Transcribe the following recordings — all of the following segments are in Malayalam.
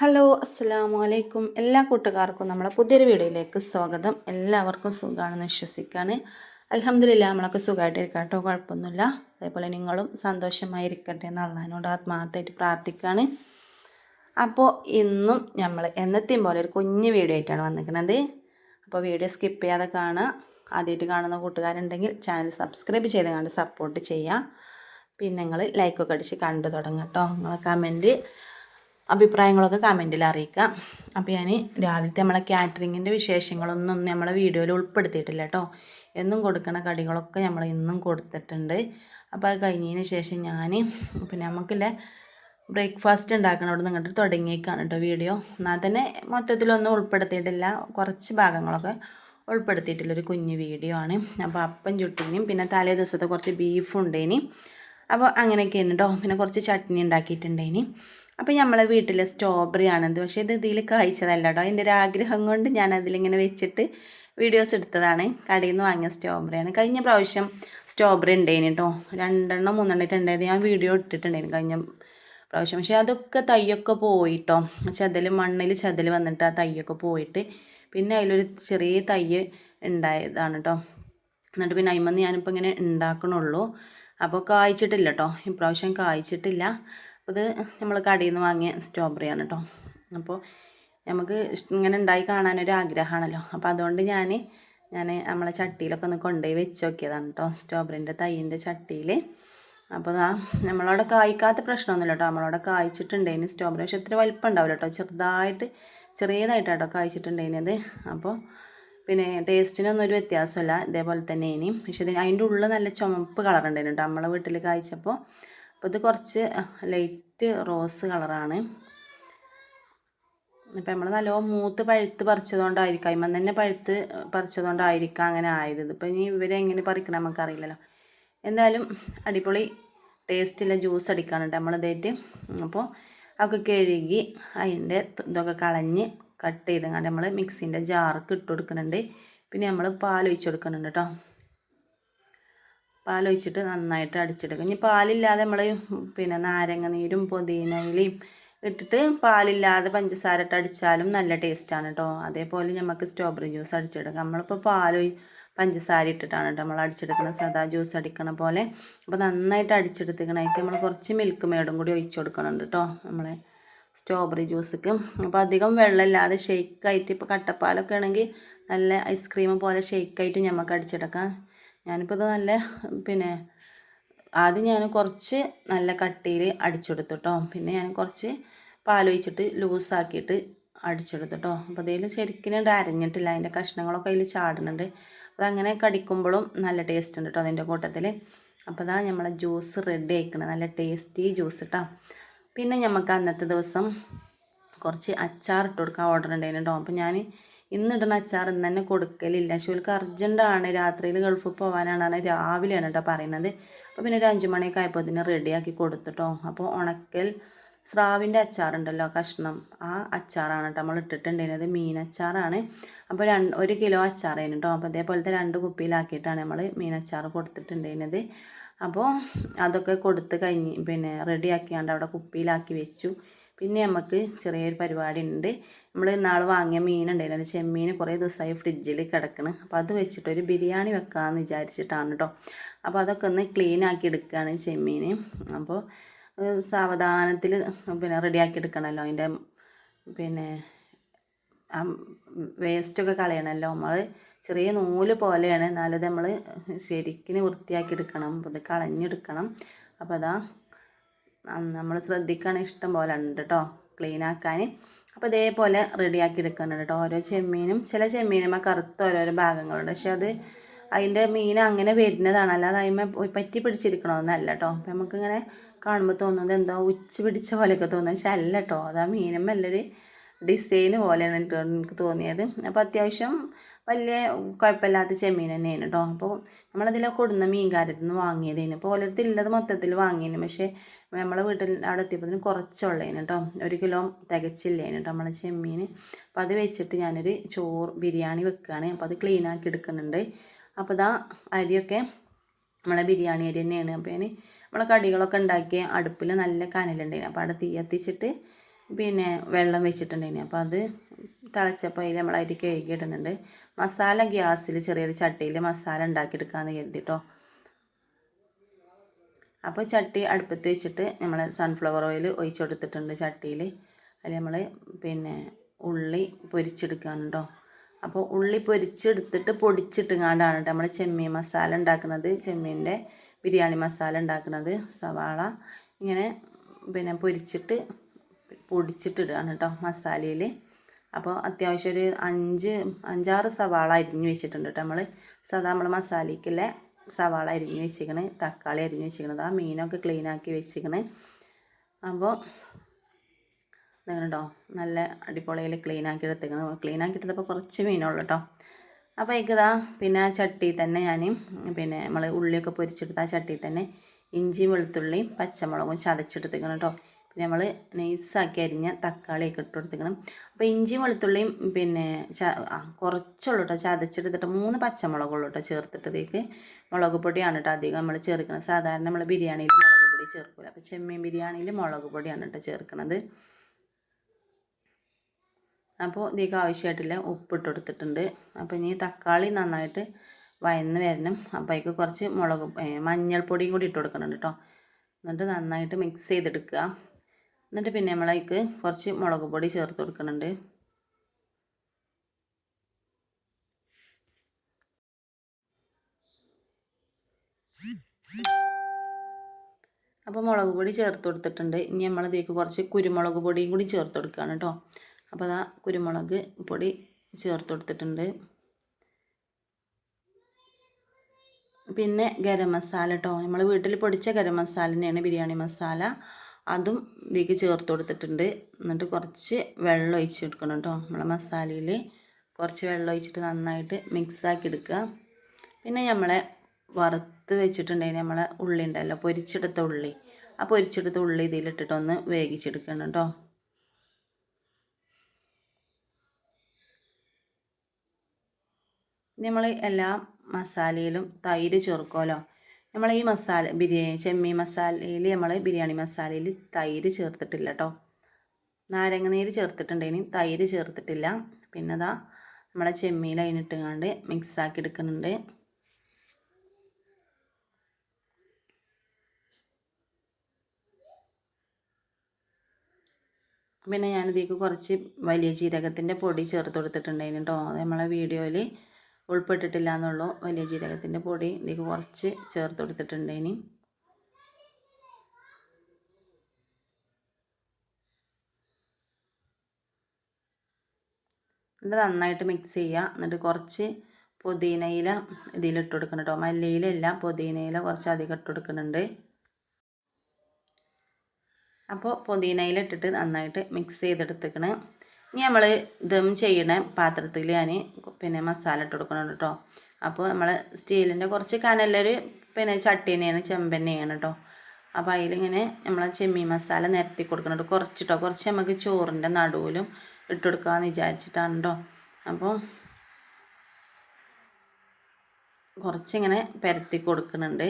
ഹലോ അസ്സാം വലൈക്കും എല്ലാ കൂട്ടുകാർക്കും നമ്മളെ പുതിയൊരു വീഡിയോയിലേക്ക് സ്വാഗതം. എല്ലാവർക്കും സുഖമാണെന്ന് വിശ്വസിക്കുകയാണ് അലഹമ്മദില്ല നമ്മളൊക്കെ സുഖമായിട്ടിരിക്കാം കേട്ടോ. കുഴപ്പമൊന്നുമില്ല. അതേപോലെ നിങ്ങളും സന്തോഷമായിരിക്കട്ടെ എന്ന് അള്ളഹാനോട് ആത്മാർത്ഥമായിട്ട് പ്രാർത്ഥിക്കുകയാണ് അപ്പോൾ ഇന്നും നമ്മൾ എന്നത്തെയും പോലെ ഒരു കുഞ്ഞ് വീഡിയോ ആയിട്ടാണ് വന്നിരിക്കുന്നത്. അപ്പോൾ വീഡിയോ സ്കിപ്പ് ചെയ്യാതെ കാണുക. ആദ്യമായിട്ട് കാണുന്ന കൂട്ടുകാരുണ്ടെങ്കിൽ ചാനൽ സബ്സ്ക്രൈബ് ചെയ്ത് കണ്ട് സപ്പോർട്ട് ചെയ്യുക. പിന്നെ നിങ്ങൾ ലൈക്കൊക്കെ അടിച്ച് കണ്ടു തുടങ്ങും കേട്ടോ. നിങ്ങളെ കമന്റ് അഭിപ്രായങ്ങളൊക്കെ കമന്റിൽ അറിയിക്കാം. അപ്പോൾ ഞാൻ രാവിലത്തെ നമ്മളെ കാറ്ററിങ്ങിന്റെ വിശേഷങ്ങളൊന്നും നമ്മളെ വീഡിയോയിൽ ഉൾപ്പെടുത്തിയിട്ടില്ല കേട്ടോ. എന്നും കൊടുക്കണ കടികളൊക്കെ നമ്മൾ ഇന്നും കൊടുത്തിട്ടുണ്ട്. അപ്പോൾ അത് കഴിഞ്ഞതിന് ശേഷം ഞാൻ പിന്നെ നമുക്കില്ല ബ്രേക്ക്ഫാസ്റ്റ് ഉണ്ടാക്കണോട് ഇങ്ങോട്ട് തുടങ്ങിയേക്കാണ് കേട്ടോ വീഡിയോ. എന്നാൽ തന്നെ മൊത്തത്തിലൊന്നും ഉൾപ്പെടുത്തിയിട്ടില്ല. കുറച്ച് ഭാഗങ്ങളൊക്കെ ഉൾപ്പെടുത്തിയിട്ടുള്ളൊരു കുഞ്ഞു വീഡിയോ ആണ്. അപ്പോൾ അപ്പം ചുട്ടിനും പിന്നെ തലേ ദിവസത്തെ കുറച്ച് ബീഫും ഉണ്ടേനി. അപ്പോൾ അങ്ങനെയൊക്കെയാണ് കേട്ടോ. പിന്നെ കുറച്ച് ചട്നി ഉണ്ടാക്കിയിട്ടുണ്ടേനി. അപ്പോൾ നമ്മളെ വീട്ടിലെ സ്ട്രോബെറി ആണത് പക്ഷേ ഇത് ഇതിൽ കായ്ച്ചതല്ല കേട്ടോ എന്റെ ഒരു ആഗ്രഹം കൊണ്ട് ഞാൻ അതിലിങ്ങനെ വെച്ചിട്ട് വീഡിയോസ് എടുത്തതാണ്. കടയിൽ നിന്ന് വാങ്ങിയ സ്ട്രോബെറിയാണ് കഴിഞ്ഞ പ്രാവശ്യം സ്ട്രോബെറി ഉണ്ടായിന് കേട്ടോ രണ്ടെണ്ണം മൂന്നെണ്ണം ഉണ്ടായത് ഞാൻ വീഡിയോ ഇട്ടിട്ടുണ്ടായിരുന്നു കഴിഞ്ഞ പ്രാവശ്യം. പക്ഷേ അതൊക്കെ തയ്യൊക്കെ പോയിട്ടോ ചതൽ മണ്ണിൽ ചതൽ വന്നിട്ട് ആ തയ്യൊക്കെ പോയിട്ട് പിന്നെ അതിലൊരു ചെറിയ തയ്യ് ഉണ്ടായതാണ് കേട്ടോ എന്നിട്ട് പിന്നെ അതിമന്ന് ഞാനിപ്പോൾ ഇങ്ങനെ ഉണ്ടാക്കണുള്ളൂ അപ്പോൾ കായ്ച്ചിട്ടില്ല കേട്ടോ ഇപ്രാവശ്യം കായ്ച്ചിട്ടില്ല. ഇത് നമ്മൾ കടയിൽ നിന്ന് വാങ്ങിയ സ്ട്രോബെറിയാണ് കേട്ടോ അപ്പോൾ നമുക്ക് ഇങ്ങനെ ഉണ്ടായി കാണാനൊരു ആഗ്രഹമാണല്ലോ. അപ്പോൾ അതുകൊണ്ട് ഞാൻ ഞാൻ നമ്മളെ ചട്ടിയിലൊക്കെ ഒന്ന് കൊണ്ടുപോയി വെച്ച് നോക്കിയതാണ് കേട്ടോ സ്ട്രോബെറിന്റെ തൈന്റെ ചട്ടിയിൽ അപ്പോൾ ആ നമ്മളവിടെ കായ്ക്കാത്ത പ്രശ്നമൊന്നുമില്ല കേട്ടോ നമ്മളവിടെ കായ്ച്ചിട്ടുണ്ടേന് സ്ട്രോബെറി പക്ഷെ ഇത്ര വലിപ്പം ഉണ്ടാവില്ല കേട്ടോ ചെറുതായിട്ട് ചെറിയതായിട്ടാട്ടോ കായ്ച്ചിട്ടുണ്ടേനത് അപ്പോൾ പിന്നെ ടേസ്റ്റിനൊന്നും ഒരു വ്യത്യാസമല്ല. ഇതേപോലെ തന്നെ ഇനിയും പക്ഷേ അതിന്റെ ഉള്ളിൽ നല്ല ചുമപ്പ് കളർ ഉണ്ടായിരുന്നു കേട്ടോ നമ്മളെ വീട്ടിൽ കായ്ച്ചപ്പോൾ അപ്പോൾ ഇത് കുറച്ച് ലൈറ്റ് റോസ് കളറാണ് അപ്പോൾ നമ്മൾ നല്ലോണം മൂത്ത് പഴുത്ത് പറിച്ചതുകൊണ്ടായിരിക്കാം അതിമ്മ തന്നെ പഴുത്ത് പറിച്ചതുകൊണ്ടായിരിക്കാം അങ്ങനെ ആയത് ഇതിപ്പോൾ ഇനി ഇവരെങ്ങനെ പറിക്കണം നമുക്കറിയില്ലല്ലോ എന്തായാലും അടിപൊളി ടേസ്റ്റുള്ള ജ്യൂസ് അടിക്കാനുണ്ട് നമ്മളിതായിട്ട് അപ്പോൾ അതൊക്കെ കഴുകി അതിന്റെ ഇതൊക്കെ കളഞ്ഞ് കട്ട് ചെയ്ത് നമ്മൾ മിക്സിന്റെ ജാർക്ക് ഇട്ട് കൊടുക്കുന്നുണ്ട് പിന്നെ നമ്മൾ പാൽ ഒഴിച്ച് കൊടുക്കുന്നുണ്ട് കേട്ടോ പാലൊഴിച്ചിട്ട് നന്നായിട്ട് അടിച്ചെടുക്കും. ഇനി പാലില്ലാതെ നമ്മൾ പിന്നെ നാരങ്ങ നീരും പുതിനയിലയും ഇട്ടിട്ട് പാലില്ലാതെ പഞ്ചസാര ഇട്ട് അടിച്ചാലും നല്ല ടേസ്റ്റാണ് കേട്ടോ അതേപോലെ നമുക്ക് സ്ട്രോബെറി ജ്യൂസ് അടിച്ചെടുക്കാം. നമ്മളിപ്പോൾ പാൽ പഞ്ചസാര ഇട്ടിട്ടാണ് കേട്ടോ നമ്മൾ അടിച്ചെടുക്കുന്നത് സദാ ജ്യൂസ് അടിക്കണ പോലെ. അപ്പോൾ നന്നായിട്ട് അടിച്ചെടുത്തിക്കണം അതിലേക്ക് നമ്മൾ കുറച്ച് മിൽക്ക് മേടും കൂടി ഒഴിച്ചു കൊടുക്കണുണ്ട് കേട്ടോ നമ്മളെ സ്ട്രോബെറി ജ്യൂസൊക്കെ അപ്പോൾ അധികം വെള്ളമില്ലാതെ ഷെയ്ക്കായിട്ട് ഇപ്പോൾ കട്ടപ്പാലൊക്കെ ആണെങ്കിൽ നല്ല ഐസ്ക്രീം പോലെ ഷെയ്ക്കായിട്ട് നമുക്ക് അടിച്ചെടുക്കാം. ഞാനിപ്പോൾ ഇത് നല്ല പിന്നെ ആദ്യം ഞാൻ കുറച്ച് നല്ല കട്ടിയിൽ അടിച്ചെടുത്തു കേട്ടോ പിന്നെ ഞാൻ കുറച്ച് പാലൊഴിച്ചിട്ട് ലൂസാക്കിയിട്ട് അടിച്ചെടുത്തു കേട്ടോ അപ്പോൾ അതിൽ ശരിക്കും അരഞ്ഞിട്ടില്ല. അതിന്റെ കഷ്ണങ്ങളൊക്കെ അതിൽ ചാടുന്നുണ്ട്. അതങ്ങനെ കടിക്കുമ്പോഴും നല്ല ടേസ്റ്റ് ഉണ്ട് കേട്ടോ അതിന്റെ കൂട്ടത്തിൽ അപ്പോൾ അതാ നമ്മളെ ജ്യൂസ് റെഡി ആയിക്കണം. നല്ല ടേസ്റ്റി ജ്യൂസ് കേട്ടോ പിന്നെ നമുക്ക് അന്നത്തെ ദിവസം കുറച്ച് അച്ചാർ ഇട്ട് കൊടുക്കാൻ ഓർഡർ ഉണ്ടായിരുന്നു കേട്ടോ അപ്പോൾ ഞാൻ ഇന്നിടുന്ന അച്ചാർ ഇന്ന് തന്നെ കൊടുക്കലില്ല. ശുൽക്ക് അർജന്റാണ് രാത്രിയിൽ ഗൾഫ് പോകാനാണ് രാവിലെയാണ് കേട്ടോ പറയുന്നത്. അപ്പോൾ പിന്നെ ഒരു അഞ്ച് മണിയൊക്കെ ആയപ്പോൾ ഇതിനെ റെഡിയാക്കി കൊടുത്തിട്ടോ അപ്പോൾ ഉണക്കൽ സ്രാവിന്റെ അച്ചാറുണ്ടല്ലോ കഷ്ണം. ആ അച്ചാറാണ് കേട്ടോ നമ്മൾ ഇട്ടിട്ടുണ്ടായിരുന്നത്. മീൻ അച്ചാറാണ്. അപ്പോൾ രണ്ട് ഒരു കിലോ അച്ചാറായിരുന്നു കേട്ടോ അപ്പോൾ അതേപോലത്തെ രണ്ട് കുപ്പിയിലാക്കിയിട്ടാണ് നമ്മൾ മീൻ അച്ചാർ കൊടുത്തിട്ടുണ്ടായിരുന്നത്. അപ്പോൾ അതൊക്കെ കൊടുത്ത് കഴിഞ്ഞ് പിന്നെ റെഡിയാക്കിയാണ്ട് അവിടെ കുപ്പിയിലാക്കി വെച്ചു. പിന്നെ നമുക്ക് ചെറിയൊരു പരിപാടി ഉണ്ട് നമ്മൾ നാളെ വാങ്ങിയ മീനുണ്ടായിരുന്നു ചെമ്മീൻ കുറേ ദിവസമായി ഫ്രിഡ്ജിൽ കിടക്കണം. അപ്പോൾ അത് വെച്ചിട്ടൊരു ബിരിയാണി വെക്കാമെന്ന് വിചാരിച്ചിട്ടാണ് കേട്ടോ അപ്പോൾ അതൊക്കെ ഒന്ന് ക്ലീൻ ആക്കി എടുക്കുകയാണ് ചെമ്മീൻ അപ്പോൾ സാവധാനത്തിൽ പിന്നെ റെഡിയാക്കി എടുക്കണമല്ലോ അതിന്റെ പിന്നെ വേസ്റ്റൊക്കെ കളയണമല്ലോ നമ്മൾ ചെറിയ നൂൽ പോലെയാണ്. എന്നാലത് നമ്മൾ ശരിക്കും വൃത്തിയാക്കി എടുക്കണം. അത് കളഞ്ഞെടുക്കണം. അപ്പോൾ അതാ നമ്മൾ ശ്രദ്ധിക്കണം ഇഷ്ടം പോലെ ഉണ്ട് കേട്ടോ ക്ലീൻ ആക്കാൻ അപ്പോൾ ഇതേപോലെ റെഡിയാക്കി എടുക്കുന്നുണ്ട് കേട്ടോ ഓരോ ചെമ്മീനും ചില ചെമ്മീനും കറുത്ത ഓരോരോ ഭാഗങ്ങളുണ്ട്. പക്ഷെ അത് അതിന്റെ മീൻ അങ്ങനെ വരുന്നതാണ്. അല്ലാതെ അതിന്മേ പറ്റി പിടിച്ചിരിക്കണമെന്നല്ല കേട്ടോ അപ്പം നമുക്കിങ്ങനെ കാണുമ്പോൾ തോന്നുന്നത് എന്തോ ഉച്ച പിടിച്ച പോലെയൊക്കെ തോന്നുന്നു. പക്ഷെ അല്ല കേട്ടോ അത് ആ നല്ലൊരു ഡിസൈൻ പോലെയാണ് എനിക്ക് തോന്നിയത്. അപ്പോൾ അത്യാവശ്യം വലിയ കുഴപ്പമില്ലാത്ത ചെമ്മീൻ തന്നെയാണ് കേട്ടോ അപ്പോൾ നമ്മളതിലെ കൊടുന്ന മീൻകാരത്തിൽ നിന്ന് വാങ്ങിയതേനു. അപ്പോൾ ഓരോരുത്തർ ഉള്ളത് മൊത്തത്തിൽ വാങ്ങിയതിന് പക്ഷേ നമ്മളെ വീട്ടിൽ അവിടെ എത്തിയപ്പോൾ കുറച്ചുള്ളതിന് കേട്ടോ ഒരു കിലോ തികച്ചില്ലേന് കേട്ടോ നമ്മളെ ചെമ്മീൻ അപ്പോൾ അത് വെച്ചിട്ട് ഞാനൊരു ചോറ് ബിരിയാണി വെക്കുകയാണ് അപ്പോൾ അത് ക്ലീൻ ആക്കി എടുക്കുന്നുണ്ട്. അപ്പോൾ ഇതാ അരിയൊക്കെ നമ്മളെ ബിരിയാണി അരി തന്നെയാണ്. അപ്പോൾ ഞാൻ നമ്മളെ കടികളൊക്കെ ഉണ്ടാക്കിയ അടുപ്പിൽ നല്ല കനലുണ്ടായിരുന്നു അപ്പോൾ അവിടെ തീ കത്തിച്ചിട്ട് പിന്നെ വെള്ളം വെച്ചിട്ടുണ്ടായിന്. അപ്പോൾ അത് തിളച്ചപ്പോൾ അതിൽ നമ്മൾ അരി കഴുകി ഇടുന്നുണ്ട്. മസാല ഗ്യാസിൽ ചെറിയൊരു ചട്ടിയിൽ മസാല ഉണ്ടാക്കിയെടുക്കാമെന്ന് കരുതിട്ടോ. അപ്പോൾ ചട്ടി അടുപ്പത്ത് വെച്ചിട്ട് നമ്മൾ സൺഫ്ലവർ ഓയിൽ ഒഴിച്ചു കൊടുത്തിട്ടുണ്ട് ചട്ടിയിൽ അതിൽ നമ്മൾ പിന്നെ ഉള്ളി പൊരിച്ചെടുക്കാനുണ്ടോ. അപ്പോൾ ഉള്ളി പൊരിച്ചെടുത്തിട്ട് പൊടിച്ചിട്ടുങ്ങാണ്ടാണ് കേട്ടോ നമ്മൾ ചെമ്മീൻ മസാല ഉണ്ടാക്കുന്നത്. ചെമ്മീന്റെ ബിരിയാണി മസാല ഉണ്ടാക്കുന്നത്. സവാള ഇങ്ങനെ പിന്നെ പൊരിച്ചിട്ട് പൊടിച്ചിട്ടിടുകയാണ് കേട്ടോ മസാലയിൽ അപ്പോൾ അത്യാവശ്യം ഒരു അഞ്ച് അഞ്ചാറ് സവാള അരിഞ്ഞ് വെച്ചിട്ടുണ്ട് കേട്ടോ നമ്മൾ സാധാ നമ്മൾ മസാലയ്ക്കുള്ള സവാള അരിഞ്ഞ് വെച്ചിരിക്കണ് തക്കാളി അരിഞ്ഞ് വെച്ചിരിക്കണത് ആ മീനൊക്കെ ക്ലീൻ ആക്കി വെച്ചിരിക്കണ്. അപ്പോൾ ട്ടോ നല്ല അടിപൊളിയിൽ ക്ലീൻ ആക്കി എടുത്തേക്കണം ക്ലീൻ ആക്കി എടുത്തപ്പോൾ കുറച്ച് മീനുള്ളൂ കേട്ടോ. അപ്പോൾ ഇതാ പിന്നെ ചട്ടി തന്നെ ഞാൻ പിന്നെ നമ്മൾ ഉള്ളിയൊക്കെ പൊരിച്ചെടുത്ത ആ ചട്ടി തന്നെ ഇഞ്ചിയും വെളുത്തുള്ളിയും പച്ചമുളകും ചതച്ചെടുത്തേക്കണം കേട്ടോ. പിന്നെ നമ്മൾ നൈസാക്കി അരിഞ്ഞ തക്കാളിയൊക്കെ ഇട്ട് കൊടുത്തേക്കണം അപ്പോൾ ഇഞ്ചിയും വെളുത്തുള്ളിയും പിന്നെ കുറച്ചുള്ളൂ കേട്ടോ ചതച്ചെടുത്തിട്ട് മൂന്ന് പച്ചമുളകുള്ളൂ കേട്ടോ ചേർത്തിട്ടതേക്ക് മുളക് പൊടിയാണ് കേട്ടോ അധികം നമ്മൾ ചേർക്കുന്നത് സാധാരണ നമ്മൾ ബിരിയാണിയിൽ മുളക് പൊടി ചേർക്കില്ല അപ്പോൾ ചെമ്മീൻ ബിരിയാണിയിൽ മുളക് പൊടിയാണ് കേട്ടോ ചേർക്കുന്നത് അപ്പോൾ ഇതിലേക്ക് ആവശ്യമായിട്ടില്ല ഉപ്പിട്ട് കൊടുത്തിട്ടുണ്ട്. അപ്പോൾ ഇനി തക്കാളി നന്നായിട്ട് വയന്ന് വരണം. അപ്പോൾ അതിക്ക് കുറച്ച് മുളക് മഞ്ഞൾപ്പൊടിയും കൂടി ഇട്ട് കൊടുക്കണം കേട്ടോ എന്നിട്ട് നന്നായിട്ട് മിക്സ് ചെയ്തെടുക്കുക. എന്നിട്ട് പിന്നെ നമ്മളതിക്ക് കുറച്ച് മുളക് പൊടി ചേർത്ത് കൊടുക്കുന്നുണ്ട്. അപ്പോൾ മുളക് പൊടി ചേർത്ത് കൊടുത്തിട്ടുണ്ട്. ഇനി നമ്മളതിലേക്ക് കുറച്ച് കുരുമുളക് പൊടിയും കൂടി ചേർത്ത് കൊടുക്കുകയാണ് കേട്ടോ. അപ്പോൾ അതാ കുരുമുളക് പൊടി ചേർത്ത് കൊടുത്തിട്ടുണ്ട്. പിന്നെ ഗരം മസാല കേട്ടോ. നമ്മൾ വീട്ടിൽ പൊടിച്ച ഗരം മസാല തന്നെയാണ് ബിരിയാണി മസാല. അതും ഇതിലേക്ക് ചേർത്ത് കൊടുത്തിട്ടുണ്ട്. എന്നിട്ട് കുറച്ച് വെള്ളം ഒഴിച്ച് എടുക്കണം കേട്ടോ. നമ്മളെ മസാലയിൽ കുറച്ച് വെള്ളം ഒഴിച്ചിട്ട് നന്നായിട്ട് മിക്സാക്കി എടുക്കുക. പിന്നെ നമ്മളെ വറുത്ത് വെച്ചിട്ടുണ്ടെങ്കിൽ നമ്മളെ ഉള്ളി ഉണ്ടല്ലോ പൊരിച്ചെടുത്ത ഉള്ളി. ആ പൊരിച്ചെടുത്ത ഉള്ളി ഇതിലിട്ടിട്ടൊന്ന് വേവിച്ചെടുക്കണം കേട്ടോ. നമ്മൾ എല്ലാ മസാലയിലും തൈര് ചേർക്കുമല്ലോ. നമ്മൾ ഈ മസാല ബിരിയാണി ചെമ്മീൻ മസാലയിൽ നമ്മൾ ബിരിയാണി മസാലയിൽ തൈര് ചേർത്തിട്ടില്ല കേട്ടോ നാരങ്ങ നീര് ചേർത്തിട്ടുണ്ടെങ്കിൽ തൈര് ചേർത്തിട്ടില്ല. പിന്നെ അതാ നമ്മളെ ചെമ്മീൻ അതിനിട്ടുകൊണ്ട് മിക്സാക്കി എടുക്കുന്നുണ്ട് പിന്നെ ഞാനിതേക്ക് കുറച്ച് വലിയ ജീരകത്തിന്റെ പൊടി ചേർത്ത് കൊടുത്തിട്ടുണ്ടായിരുന്നു കേട്ടോ നമ്മളെ വീഡിയോയിൽ ഉൾപ്പെട്ടിട്ടില്ല എന്നുള്ളൂ വലിയ ജീരകത്തിന്റെ പൊടി ഇതിലേക്ക് കുറച്ച് ചേർത്ത് കൊടുത്തിട്ടുണ്ട് ഇനി. എന്നിട്ട് നന്നായിട്ട് മിക്സ് ചെയ്യുക. എന്നിട്ട് കുറച്ച് പുതിനയില ഇതിലിട്ട് കൊടുക്കണം കേട്ടോ മല്ലിയിലല്ല പുതിനയില കുറച്ച് അധികം ഇട്ട് കൊടുക്കുന്നുണ്ട്. അപ്പോൾ പുതിനയില ഇട്ടിട്ട് നന്നായിട്ട് മിക്സ് ചെയ്തെടുത്തേക്കണ്. ഇനി നമ്മൾ ദം ചെയ്യണ പാത്രത്തിൽ ഞാൻ പിന്നെ മസാല ഇട്ട് കൊടുക്കണം കേട്ടോ. അപ്പോൾ നമ്മൾ സ്റ്റീലിന്റെ കുറച്ച് കനലൊരു പിന്നെ ചട്ടി തന്നെയാണ് ചെമ്പെണ്ണയാണ് കേട്ടോ. അപ്പോൾ അതിലിങ്ങനെ നമ്മൾ ചെമ്മീൻ മസാല നിരത്തി കൊടുക്കണം കേട്ടോ. കുറച്ച് നമുക്ക് ചോറിന്റെ നടുവിലും ഇട്ട് കൊടുക്കാമെന്ന് വിചാരിച്ചിട്ടാണ് കേട്ടോ. അപ്പോൾ കുറച്ചിങ്ങനെ പരത്തി കൊടുക്കുന്നുണ്ട്.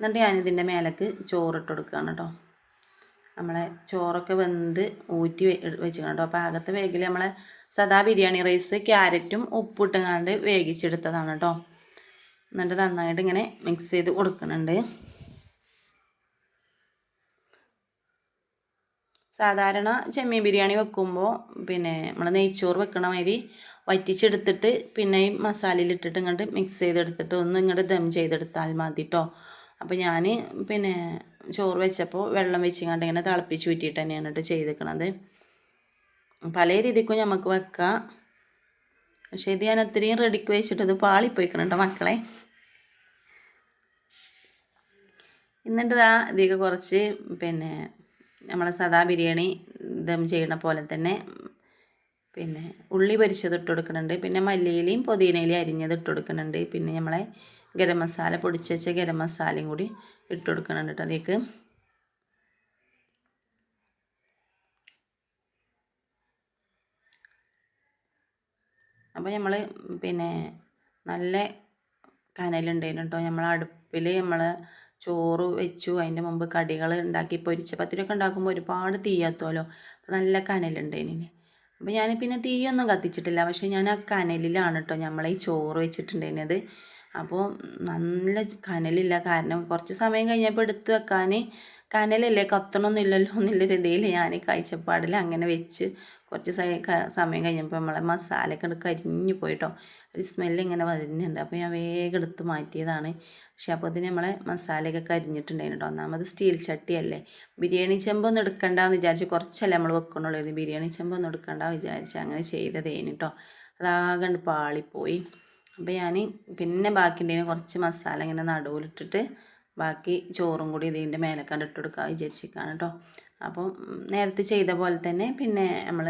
എന്നിട്ട് ഞാനിതിന്റെ മേലേക്ക് ചോറിട്ട് കൊടുക്കുകയാണ് കേട്ടോ. നമ്മളെ ചോറൊക്കെ വെന്ത് ഊറ്റി വെച്ചിട്ടുണ്ടോ. പാകത്തെ വേഗിൽ നമ്മളെ സദാ ബിരിയാണി റൈസ് ക്യാരറ്റും ഉപ്പിട്ടുങ്ങാണ്ട് വേവിച്ചെടുത്തതാണ് കേട്ടോ എന്നിട്ട് നന്നായിട്ട് ഇങ്ങനെ മിക്സ് ചെയ്ത് കൊടുക്കുന്നുണ്ട്. സാധാരണ ചെമ്മീൻ ബിരിയാണി വെക്കുമ്പോൾ പിന്നെ നമ്മൾ നെയ്ച്ചോറ് വെക്കണ മാതിരി വറ്റിച്ചെടുത്തിട്ട് പിന്നെ ഈ മസാലയിലിട്ടിട്ട് ഇങ്ങോട്ട് മിക്സ് ചെയ്തെടുത്തിട്ട് ഒന്ന് ഇങ്ങോട്ട് ദം ചെയ്തെടുത്താൽ മതി കേട്ടോ അപ്പോൾ ഞാൻ പിന്നെ ചോറ് വെച്ചപ്പോൾ വെള്ളം വെച്ചിങ്ങാണ്ട് ഇങ്ങനെ തിളപ്പിച്ച് ഊറ്റിയിട്ട് തന്നെയാണ് കേട്ടോ ചെയ്തിരിക്കണത് പല രീതിക്കും നമുക്ക് വെക്കാം. പക്ഷേ ഇത് ഞാൻ അത്രയും റെഡിക്ക് വെച്ചിട്ട് ഇത് മക്കളെ. എന്നിട്ട് ഇതാ ഇതിലേക്ക് കുറച്ച് പിന്നെ നമ്മളെ സദാ ബിരിയാണി ദം ചെയ്യണ പോലെ തന്നെ പിന്നെ ഉള്ളി പൊരിച്ചത് ഇട്ട് കൊടുക്കുന്നുണ്ട് പിന്നെ മല്ലിയിലയും പുതിനയിലയും അരിഞ്ഞത് ഇട്ട് കൊടുക്കുന്നുണ്ട് പിന്നെ നമ്മളെ ഗരം മസാല പൊടിച്ച് വെച്ച ഗരം മസാലയും കൂടി ഇട്ട് കൊടുക്കണം കേട്ടോ അതിലേക്ക്. അപ്പോൾ നമ്മൾ പിന്നെ നല്ല കനലുണ്ടായിരുന്നു കേട്ടോ. നമ്മൾ അടുപ്പിൽ നമ്മൾ ചോറ് വെച്ചു. അതിന്റെ മുമ്പ് കടികൾ ഉണ്ടാക്കി പൊരിച്ച. പത്തിരിയൊക്കെ ഉണ്ടാക്കുമ്പോൾ ഒരുപാട് തീയാത്തുമല്ലോ നല്ല കനലുണ്ടായിരുന്നു അപ്പോൾ ഞാൻ പിന്നെ തീയൊന്നും കത്തിച്ചിട്ടില്ല. പക്ഷേ ഞാൻ ആ കനലിലാണ് കേട്ടോ നമ്മളെ ഈ ചോറ് വെച്ചിട്ടുണ്ടായിരുന്നത്. അപ്പോൾ നല്ല കനലില്ല. കാരണം കുറച്ച് സമയം കഴിഞ്ഞപ്പോൾ എടുത്ത് വെക്കാൻ കനലല്ലേ? കത്തണമൊന്നുമില്ലല്ലോ എന്നുള്ള രീതിയിൽ ഞാൻ കാഴ്ചപ്പാടിൽ അങ്ങനെ വെച്ച് കുറച്ച് സമയം കഴിഞ്ഞപ്പോൾ നമ്മളെ മസാലയൊക്കെ എടുക്കുക കരിഞ്ഞു പോയിട്ടോ. ഒരു സ്മെല്ല് ഇങ്ങനെ വരുന്നുണ്ട് അപ്പോൾ ഞാൻ വേഗം എടുത്ത് മാറ്റിയതാണ്. പക്ഷേ അപ്പോൾ ഇതിന് നമ്മളെ മസാലയൊക്കെ കരിഞ്ഞിട്ടുണ്ടായിരുന്നു കേട്ടോ ഒന്നാമത് സ്റ്റീൽ ചട്ടിയല്ലേ? ബിരിയാണി ചെമ്പൊന്നും എടുക്കണ്ടെന്ന് വിചാരിച്ച് കുറച്ചല്ലേ നമ്മൾ വെക്കണുള്ളൂ ബിരിയാണി ചെമ്പൊന്നും എടുക്കണ്ട വിചാരിച്ച് അങ്ങനെ ചെയ്തതേന് കേട്ടോ അതാകെ പാളിപ്പോയി. അപ്പോൾ ഞാൻ പിന്നെ ബാക്കിയുണ്ടെങ്കിൽ കുറച്ച് മസാല ഇങ്ങനെ നടുവിലിട്ടിട്ട് ബാക്കി ചോറും കൂടി ഇതിന്റെ മേലെ കണ്ടിട്ട് കൊടുക്കുക വിചാരിച്ചിരിക്കുകയാണ് കേട്ടോ അപ്പോൾ നേരത്തെ ചെയ്ത പോലെ തന്നെ പിന്നെ നമ്മൾ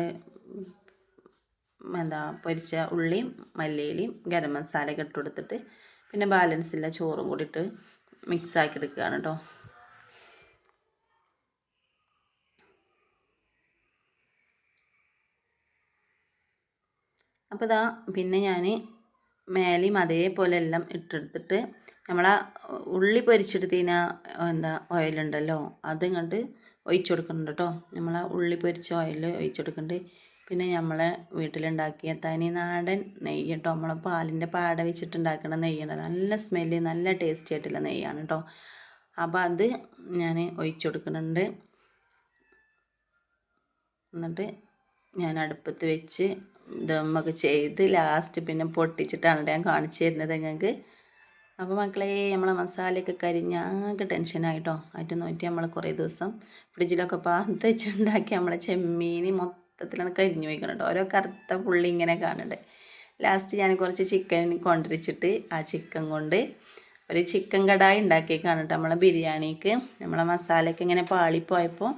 എന്താ പൊരിച്ച ഉള്ളിയും മല്ലിയിലയും ഗരം മസാലയൊക്കെ ഇട്ട് കൊടുത്തിട്ട് പിന്നെ ബാലൻസ് ഇല്ല ചോറും കൂടി ഇട്ട് മിക്സ് ആക്കി എടുക്കുകയാണ് കേട്ടോ അപ്പോൾ ഇതാ പിന്നെ ഞാൻ മേലെയും അതേപോലെ എല്ലാം ഇട്ടെടുത്തിട്ട് നമ്മൾ ആ ഉള്ളി പൊരിച്ചെടുത്തതിന് എന്താ ഓയിലുണ്ടല്ലോ അതിങ്ങോട്ട് ഒഴിച്ചു കൊടുക്കുന്നുണ്ട് കേട്ടോ നമ്മൾ ആ ഉള്ളി പൊരിച്ച ഓയിൽ ഒഴിച്ചു കൊടുക്കുന്നുണ്ട് പിന്നെ നമ്മളെ വീട്ടിലുണ്ടാക്കിയ തനി നാടൻ നെയ്യ് കേട്ടോ നമ്മളെ പാലിന്റെ പാട വെച്ചിട്ടുണ്ടാക്കുന്ന നെയ്യാണ് നല്ല സ്മെല്ല് നല്ല ടേസ്റ്റി ആയിട്ടുള്ള നെയ്യാണ് കേട്ടോ അപ്പോൾ അത് ഞാൻ ഒഴിച്ചു കൊടുക്കുന്നുണ്ട് എന്നിട്ട് ഞാൻ അടുപ്പത്ത് വെച്ച് ദമ്മൊക്കെ ചെയ്ത് ലാസ്റ്റ് പിന്നെ പൊട്ടിച്ചിട്ടാണ് ഞാൻ കാണിച്ചു തരുന്നത് നിങ്ങൾക്ക് അപ്പോൾ മക്കളെ നമ്മളെ മസാലയൊക്കെ കരിഞ്ഞ് ആകെ ടെൻഷനായിട്ടോ ആയിട്ട്? നോറ്റി നമ്മൾ കുറേ ദിവസം ഫ്രിഡ്ജിലൊക്കെ പാത്ത് വെച്ചുണ്ടാക്കി നമ്മളെ ചെമ്മീൻ മൊത്തത്തിലാണ് കരിഞ്ഞു വയ്ക്കണം കേട്ടോ ഓരോ കറുത്ത പുള്ളി ഇങ്ങനെ കാണുന്നുണ്ട് ലാസ്റ്റ് ഞാൻ കുറച്ച് ചിക്കൻ കൊണ്ടുവച്ചിട്ട് ആ ചിക്കൻ കൊണ്ട് ഒരു ചിക്കൻ കടായി ഉണ്ടാക്കിയേക്കാണ് കേട്ടോ നമ്മളെ ബിരിയാണിക്ക്. നമ്മളെ മസാലയൊക്കെ ഇങ്ങനെ പാളിപ്പോയപ്പോൾ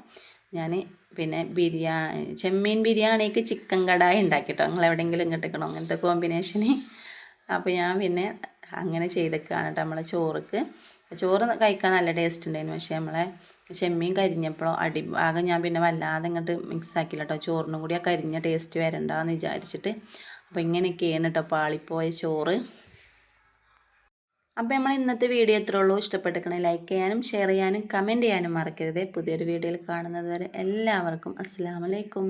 ഞാൻ പിന്നെ ബിരിയാണി ചെമ്മീൻ ബിരിയാണിക്ക് ചിക്കൻ കടായി ഉണ്ടാക്കിട്ടോ. നിങ്ങൾ എവിടെയെങ്കിലും കിട്ടിക്കണോ അങ്ങനത്തെ കോമ്പിനേഷന്. അപ്പോൾ ഞാൻ പിന്നെ അങ്ങനെ ചെയ്തേക്കാണ് കേട്ടോ നമ്മളെ ചോറുക്ക്. ചോറ് കഴിക്കാൻ നല്ല ടേസ്റ്റ് ഉണ്ടായിരുന്നു. പക്ഷേ നമ്മളെ ചെമ്മീൻ കരിഞ്ഞപ്പോൾ അടി ആകെ ഞാൻ പിന്നെ വല്ലാതെ ഇങ്ങോട്ട് മിക്സ് ആക്കില്ല കേട്ടോ ചോറിനും കൂടി ആ കരിഞ്ഞ ടേസ്റ്റ് വരണ്ടെന്ന് വിചാരിച്ചിട്ട്. അപ്പോൾ ഇങ്ങനെയൊക്കെയാണ് കേട്ടോ പാളിപ്പോയ ചോറ്. അപ്പോൾ നമ്മൾ ഇന്നത്തെ വീഡിയോ എത്ര ഉള്ളൂ. ഇഷ്ടപ്പെട്ടിരിക്കണേ ലൈക്ക് ചെയ്യാനും ഷെയർ ചെയ്യാനും കമന്റ് ചെയ്യാനും മറക്കരുത്. പുതിയൊരു വീഡിയോയിൽ കാണുന്നത് വരെ എല്ലാവർക്കും അസ്സാം വലൈക്കും